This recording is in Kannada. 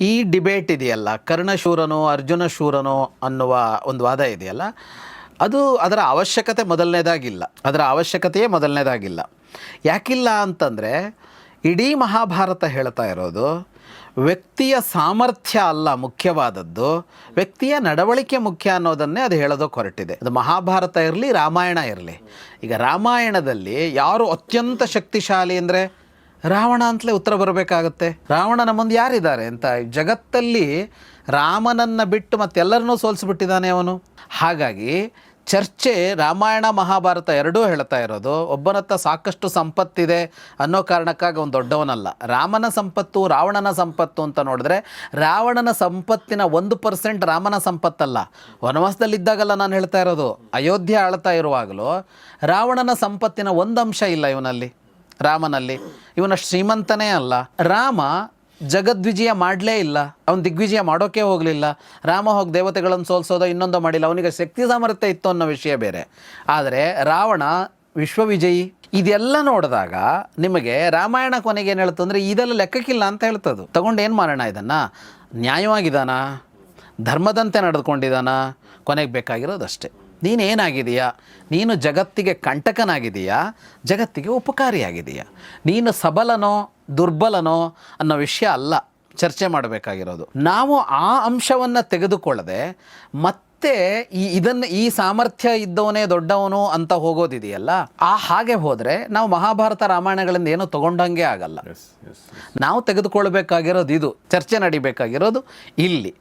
ಈ ಡಿಬೇಟ್ ಇದೆಯಲ್ಲ ಕರ್ಣಶೂರನೋ ಅರ್ಜುನ ಶೂರನೋ ಅನ್ನುವ ಒಂದು ವಾದ ಇದೆಯಲ್ಲ, ಅದು ಅದರ ಅವಶ್ಯಕತೆ ಮೊದಲನೇದಾಗಿಲ್ಲ. ಅದರ ಅವಶ್ಯಕತೆಯೇ ಮೊದಲನೇದಾಗಿಲ್ಲ. ಯಾಕಿಲ್ಲ ಅಂತಂದರೆ, ಇಡೀ ಮಹಾಭಾರತ ಹೇಳ್ತಾ ಇರೋದು, ವ್ಯಕ್ತಿಯ ಸಾಮರ್ಥ್ಯ ಅಲ್ಲ ಮುಖ್ಯವಾದದ್ದು, ವ್ಯಕ್ತಿಯ ನಡವಳಿಕೆ ಮುಖ್ಯ ಅನ್ನೋದನ್ನೇ ಅದು ಹೇಳೋದಕ್ಕೆ ಹೊರಟಿದೆ. ಅದು ಮಹಾಭಾರತ ಇರಲಿ, ರಾಮಾಯಣ ಇರಲಿ. ಈಗ ರಾಮಾಯಣದಲ್ಲಿ ಯಾರು ಅತ್ಯಂತ ಶಕ್ತಿಶಾಲಿ ಅಂದರೆ ರಾವಣ ಅಂತಲೇ ಉತ್ತರ ಬರಬೇಕಾಗತ್ತೆ. ರಾವಣನ ಮುಂದೆ ಯಾರಿದ್ದಾರೆ ಅಂತ ಜಗತ್ತಲ್ಲಿ ರಾಮನನ್ನು ಬಿಟ್ಟು ಮತ್ತೆಲ್ಲರನ್ನೂ ಸೋಲಿಸ್ಬಿಟ್ಟಿದ್ದಾನೆ ಅವನು. ಹಾಗಾಗಿ ಚರ್ಚೆ ರಾಮಾಯಣ ಮಹಾಭಾರತ ಎರಡೂ ಹೇಳ್ತಾ ಇರೋದು, ಒಬ್ಬನತ್ತ ಸಾಕಷ್ಟು ಸಂಪತ್ತಿದೆ ಅನ್ನೋ ಕಾರಣಕ್ಕಾಗಿ ಅವನು ದೊಡ್ಡವನಲ್ಲ. ರಾಮನ ಸಂಪತ್ತು, ರಾವಣನ ಸಂಪತ್ತು ಅಂತ ನೋಡಿದ್ರೆ ರಾವಣನ ಸಂಪತ್ತಿನ ಒಂದು ಪರ್ಸೆಂಟ್ ರಾಮನ ಸಂಪತ್ತಲ್ಲ. ವನವಾಸದಲ್ಲಿದ್ದಾಗಲ್ಲ ನಾನು ಹೇಳ್ತಾ ಇರೋದು. ಅಯೋಧ್ಯೆ ಆಳ್ತಾ ಇರುವಾಗಲೂ ರಾವಣನ ಸಂಪತ್ತಿನ ಒಂದು ಅಂಶ ಇಲ್ಲ ಇವನಲ್ಲಿ. ರಾಮನಲ್ಲಿ. ಇವನ ಶ್ರೀಮಂತನೇ ಅಲ್ಲ. ರಾಮ ಜಗದ್ವಿಜಯ ಮಾಡಲೇ ಇಲ್ಲ. ಅವನು ದಿಗ್ವಿಜಯ ಮಾಡೋಕೆ ಹೋಗಲಿಲ್ಲ. ರಾಮ ಹೋಗಿ ದೇವತೆಗಳನ್ನು ಸೋಲ್ಸೋದೋ ಇನ್ನೊಂದೋ ಮಾಡಿಲ್ಲ. ಅವನಿಗೆ ಶಕ್ತಿ ಸಾಮರ್ಥ್ಯ ಇತ್ತು ಅನ್ನೋ ವಿಷಯ ಬೇರೆ. ಆದರೆ ರಾವಣ ವಿಶ್ವವಿಜಯಿ ಇದೆಲ್ಲ ನೋಡಿದಾಗ ನಿಮಗೆ ರಾಮಾಯಣ ಕೊನೆಗೆ ಏನು ಹೇಳ್ತು ಅಂದರೆ ಇದೆಲ್ಲ ಲೆಕ್ಕಕ್ಕಿಲ್ಲ ಅಂತ ಹೇಳ್ತದು. ತಗೊಂಡು ಏನು ಮಾಡೋಣ ಇದನ್ನು? ನ್ಯಾಯವಾಗಿದ್ದಾನ? ಧರ್ಮದಂತೆ ನಡೆದುಕೊಂಡಿದ್ದಾನ? ಕೊನೆಗೆ ಬೇಕಾಗಿರೋದಷ್ಟೇ. ನೀನೇನಾಗಿದೆಯಾ ನೀನು ಜಗತ್ತಿಗೆ ಕಂಟಕನಾಗಿದೆಯಾ ಜಗತ್ತಿಗೆ ಉಪಕಾರಿಯಾಗಿದೆಯಾ ನೀನು ಸಬಲನೋ ದುರ್ಬಲನೋ ಅನ್ನೋ ವಿಷಯ ಅಲ್ಲ ಚರ್ಚೆ ಮಾಡಬೇಕಾಗಿರೋದು. ನಾವು ಆ ಅಂಶವನ್ನು ತೆಗೆದುಕೊಳ್ಳದೆ ಮತ್ತೆ ಈ ಇದನ್ನು ಈ ಸಾಮರ್ಥ್ಯ ಇದ್ದವನೇ ದೊಡ್ಡವನು ಅಂತ ಹೋಗೋದಿದೆಯಲ್ಲ? ಆ ಹಾಗೆ ಹೋದರೆ ನಾವು ಮಹಾಭಾರತ ರಾಮಾಯಣಗಳಿಂದ ಏನೂ ತಗೊಂಡಂಗೆ ಆಗಲ್ಲ. ನಾವು ತೆಗೆದುಕೊಳ್ಬೇಕಾಗಿರೋದು ಇದು ಚರ್ಚೆ ನಡಿಬೇಕಾಗಿರೋದು ಇಲ್ಲಿ.